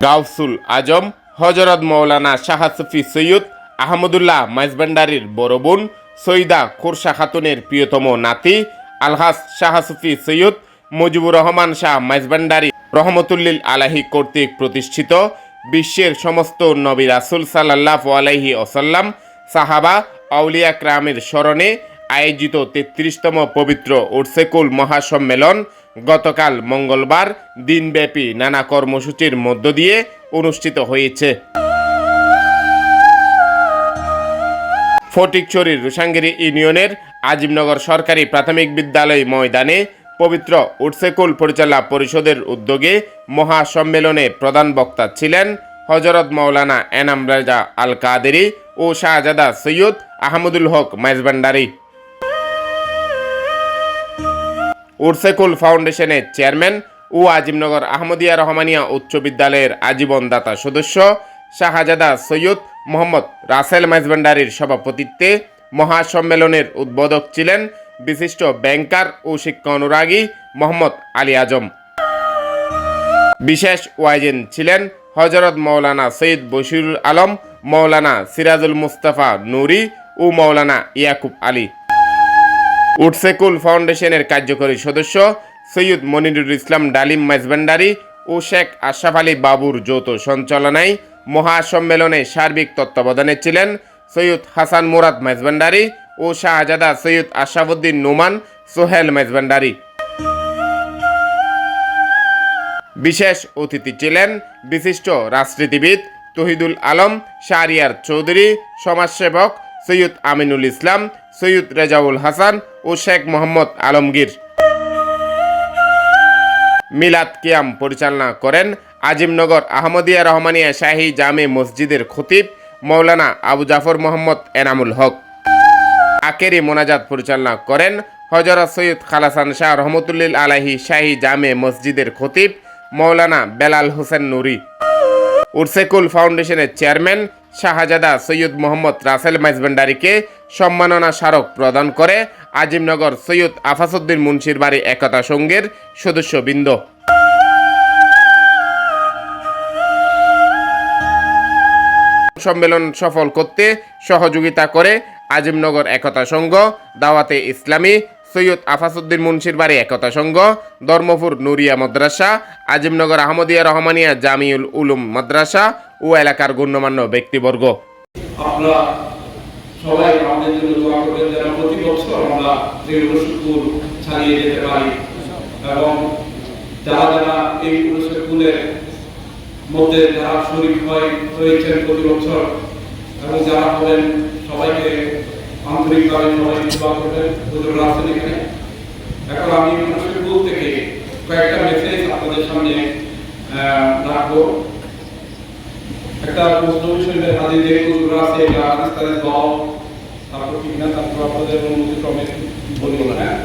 গাউসুল আজম, হজরত মৌলানা শাহ সুফি সৈয়দ আহমদুল্লাহ মাইজবান্ডারির বড় বোন সৈদা খোরশা খাতুনের প্রিয়তম নাতি, আলহাস শাহ সুফি সৈয়দ মুজিবুর রহমান শাহ মাইজবান্ডারি রহমতুল্লিল আলাহি কর্তৃক প্রতিষ্ঠিত বিশ্বের সমস্ত নবী রাসুল সাল্লাহ আলাইহি ওসাল্লাম সাহাবা আউলিয়া ক্রামের স্মরণে আয়োজিত তেত্রিশতম পবিত্র উর্সেকুল মহাসম্মেলন গতকাল মঙ্গলবার দিনব্যাপী নানা কর্মসূচির মধ্য দিয়ে অনুষ্ঠিত হয়েছে। ফটিকছড়ির রুসাঙ্গিরি ইউনিয়নের আজিমনগর সরকারি প্রাথমিক বিদ্যালয় ময়দানে পবিত্র উর্সেকুল পরিচালনা পরিষদের উদ্যোগে মহাসম্মেলনে প্রধান বক্তা ছিলেন হজরত মৌলানা এনাম রাজা আল কাদেরি ও শাহজাদা সৈয়দ আহমদুল হক মাইজবান্ডারি। উর্সেকুল ফাউন্ডেশনের চেয়ারম্যান ও আজিমনগর আহমদিয়া রহমানিয়া উচ্চ বিদ্যালয়ের আজীবন দাতা সদস্য শাহজাদা সৈয়দ মোহাম্মদ রাসেল মাইজবান্ডারির সভাপতিত্বে মহাসম্মেলনের উদ্বোধক ছিলেন বিশিষ্ট ব্যাংকার ও শিক্ষা অনুরাগী মোহাম্মদ আলী আজম। বিশেষ ওয়াইজেন ছিলেন হজরত মৌলানা সৈয়দ বশিরুল আলম, মৌলানা সিরাজুল মুস্তাফা নুরি ও মৌলানা ইয়াকুব আলী। উটসেকুল ফাউন্ডেশনের কার্যকরী সদস্য সৈয়দ মনিরুল ইসলাম ডালিম মাইজবান্ডারি ও শেখ আশরাফ আলী বাবুর যৌথ সঞ্চালনায় মহাসম্মেলনে সার্বিক তত্ত্বাবধানে ছিলেন সৈয়দ হাসান মুরাদ মাইজবান্ডারি ও শাহজাদা সৈয়দ আশরাফুদ্দিন নোমান সোহেল মাইজবান্ডারি বিশেষ অতিথি ছিলেন বিশিষ্ট রাজনীতিবিদ তহিদুল আলম শাহরিয়ার চৌধুরী, সমাজসেবক সৈয়দ আমিনুল ইসলাম সৈয়দ রেজাউল হাসান ও শেখ মোহাম্মদ আলমগীর। মিলাদ কিয়াম পরিচালনা করেন আজিমনগর আহমদিয়া রহমানিয়া শাহী জামে মসজিদের খতিব মৌলানা আবু জাফর মোহাম্মদ এনামুল হক। আকেরি মোনাজাত পরিচালনা করেন হজরত সৈয়দ খালাসান শাহ রহমতুল্লিল আলাহি শাহী জামে মসজিদের খতিব মৌলানা বেলাল হোসেন নুরি। উরসেকুল ফাউন্ডেশনের চেয়ারম্যান শাহজাদা সৈয়দ মোহাম্মদ রাসেল মাইজবান্ডারিকে সম্মাননা স্মারক প্রদান করে আজিমনগর সৈয়দ আফাসুদ্দিন মুন্সির বাড়ি একতা সংঘের সদস্যবৃন্দ। সম্মেলন সফল করতে সহযোগিতা করে আজিমনগর একতা সংঘ দাওয়াতে ইসলামী সৈয়দ আফাসুদ্দিন মুন্সির বাড়ি একতা সংঘ ধর্মপুর নুরিয়া মাদ্রাসা, আজিমনগর আহমদিয়া রহমানিয়া জামিউল উলুম মাদ্রাসা ও এলাকার গণ্যমান্য ব্যক্তিবর্গ। আপনারা সবাই আমাদের জন্য দোয়া করবেন যেন প্রতি বছর আমরা দৃঢ় শুকুর ছাড়িয়ে যেতে পারি। এবং যারা যারা এই পুরস্কারের মধ্যে যারা শরীর হয় হয়েছেন প্রতি বছর, এবং যারা হবেন সবাইকে আন্তরিকভাবে সবাই দোয়া করবেন, হুজুর আছেন এখানে। এখন আমি পুরস্কার থেকে কয়েকটা মেসেজ আপনাদের সামনে রাখব। একটা প্রশ্ন শরীরের হাদিস যে তারপর কি না তারপর আপনাদের অনুমতি ক্রমে বলব হ্যাঁ?